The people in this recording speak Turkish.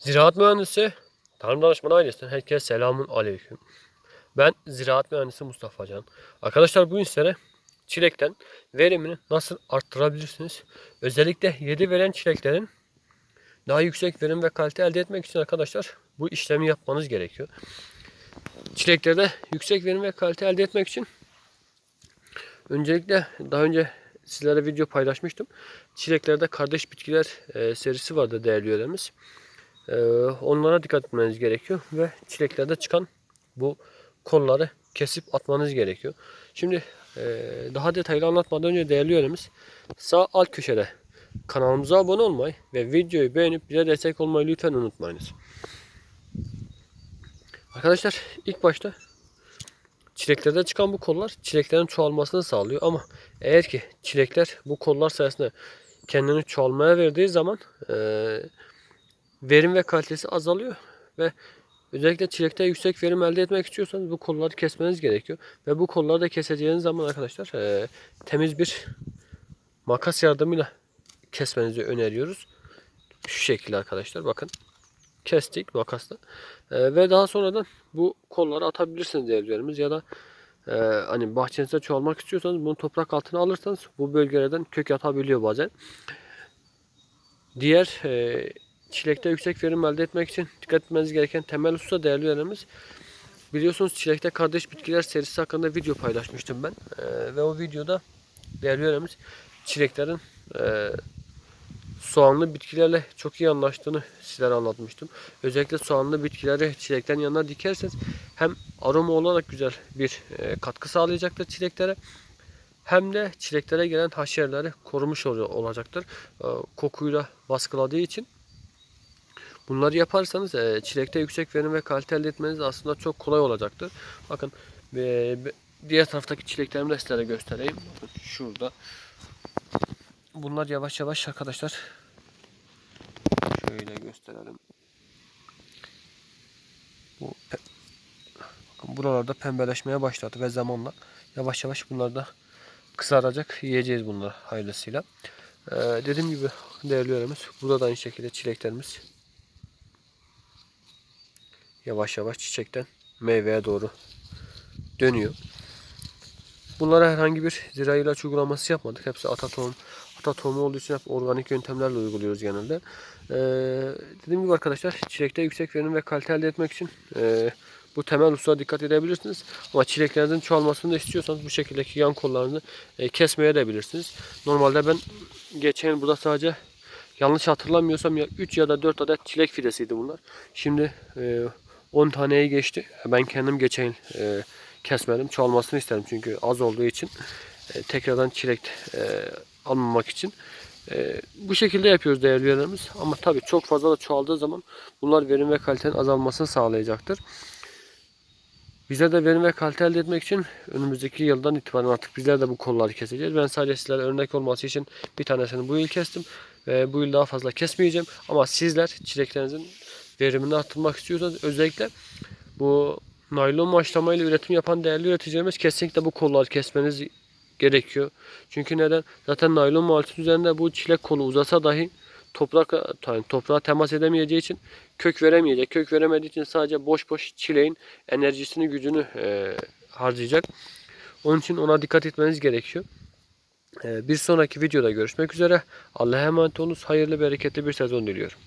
Ziraat mühendisi, tarım danışmanı ailesinden herkese selamun aleyküm. Ben ziraat mühendisi Mustafa Can. Arkadaşlar bugün sizlere çilekten verimini nasıl arttırabilirsiniz? Özellikle yedi veren çileklerin daha yüksek verim ve kalite elde etmek için arkadaşlar bu işlemi yapmanız gerekiyor. Çileklerde yüksek verim ve kalite elde etmek için öncelikle daha önce sizlere video paylaşmıştım. Çileklerde kardeş bitkiler e, serisi vardı değerli üyelerimiz. Ee, onlara dikkat etmeniz gerekiyor ve çileklerde çıkan bu kolları kesip atmanız gerekiyor. Şimdi e, daha detaylı anlatmadan önce değerli üyelerimiz sağ alt köşede kanalımıza abone olmayı ve videoyu beğenip bize destek olmayı lütfen unutmayınız. Arkadaşlar ilk başta çileklerde çıkan bu kollar çileklerin çoğalmasını sağlıyor ama eğer ki çilekler bu kollar sayesinde kendini çoğalmaya verdiği zaman eee verim ve kalitesi azalıyor ve özellikle çilekte yüksek verim elde etmek istiyorsanız bu kolları kesmeniz gerekiyor. Ve bu kolları da keseceğiniz zaman arkadaşlar e, temiz bir makas yardımıyla kesmenizi öneriyoruz. Şu şekilde arkadaşlar bakın. Kestik makasla. E, ve daha sonradan bu kolları atabilirsiniz değerlerimiz ya da e, hani bahçenizde çoğalmak istiyorsanız bunu toprak altına alırsanız bu bölgelerden kök atabiliyor bazen. Diğer e, çilekte yüksek verim elde etmek için dikkat etmeniz gereken temel husus değerli üyelerimiz. Biliyorsunuz çilekte kardeş bitkiler serisi hakkında video paylaşmıştım ben. Ee, ve o videoda değerli üyelerimiz çileklerin e, soğanlı bitkilerle çok iyi anlaştığını sizlere anlatmıştım. Özellikle soğanlı bitkileri çileklerin yanına dikerseniz hem aroma olarak güzel bir e, katkı sağlayacaktır çileklere hem de çileklere gelen haşereleri korumuş ol- olacaktır. E, kokuyla baskıladığı için. Bunları yaparsanız e, çilekte yüksek verim ve kalite elde etmeniz aslında çok kolay olacaktır. Bakın e, diğer taraftaki çileklerimi de sizlere göstereyim. Bakın şurada. Bunlar yavaş yavaş arkadaşlar. Şöyle gösterelim. Bu bakın buralarda pembeleşmeye başladı ve zamanla yavaş yavaş bunlar da kızaracak. Yiyeceğiz bunları hayırlısıyla. Ee, dediğim gibi değerli üyelerimiz burada da aynı şekilde çileklerimiz yavaş yavaş çiçekten meyveye doğru dönüyor. Bunlara herhangi bir zira ilaç uygulaması yapmadık. Hepsi ata tohum. Ata tohumu olduğu için hep organik yöntemlerle uyguluyoruz genelde. Ee, dediğim gibi arkadaşlar çilekte yüksek verim ve kalite elde etmek için e, bu temel hususa dikkat edebilirsiniz. Ama çileklerinizin çoğalmasını da istiyorsanız bu şekildeki yan kollarını e, kesmeye de bilirsiniz. Normalde ben geçen burada sadece yanlış hatırlamıyorsam ya 3 ya da 4 adet çilek fidesiydi bunlar. Şimdi e, 10 taneye geçti. Ben kendim geçen e, kesmedim. Çoğalmasını isterim çünkü az olduğu için. E, tekrardan çilek e, almamak için. E, bu şekilde yapıyoruz değerli üyelerimiz. Ama tabii çok fazla da çoğaldığı zaman bunlar verim ve kalitenin azalmasını sağlayacaktır. Bizler de verim ve kalite elde etmek için önümüzdeki yıldan itibaren artık bizler de bu kolları keseceğiz. Ben sadece sizlere örnek olması için bir tanesini bu yıl kestim. Ve bu yıl daha fazla kesmeyeceğim. Ama sizler çileklerinizin verimini arttırmak istiyorsanız özellikle bu naylon maşlamayla üretim yapan değerli üreticilerimiz kesinlikle bu kolları kesmeniz gerekiyor. Çünkü neden? Zaten naylon maltın üzerinde bu çilek kolu uzasa dahi toprak yani toprağa temas edemeyeceği için kök veremeyecek. Kök veremediği için sadece boş boş çileğin enerjisini, gücünü e, harcayacak. Onun için ona dikkat etmeniz gerekiyor. E, bir sonraki videoda görüşmek üzere. Allah'a emanet olunuz. Hayırlı, bereketli bir sezon diliyorum.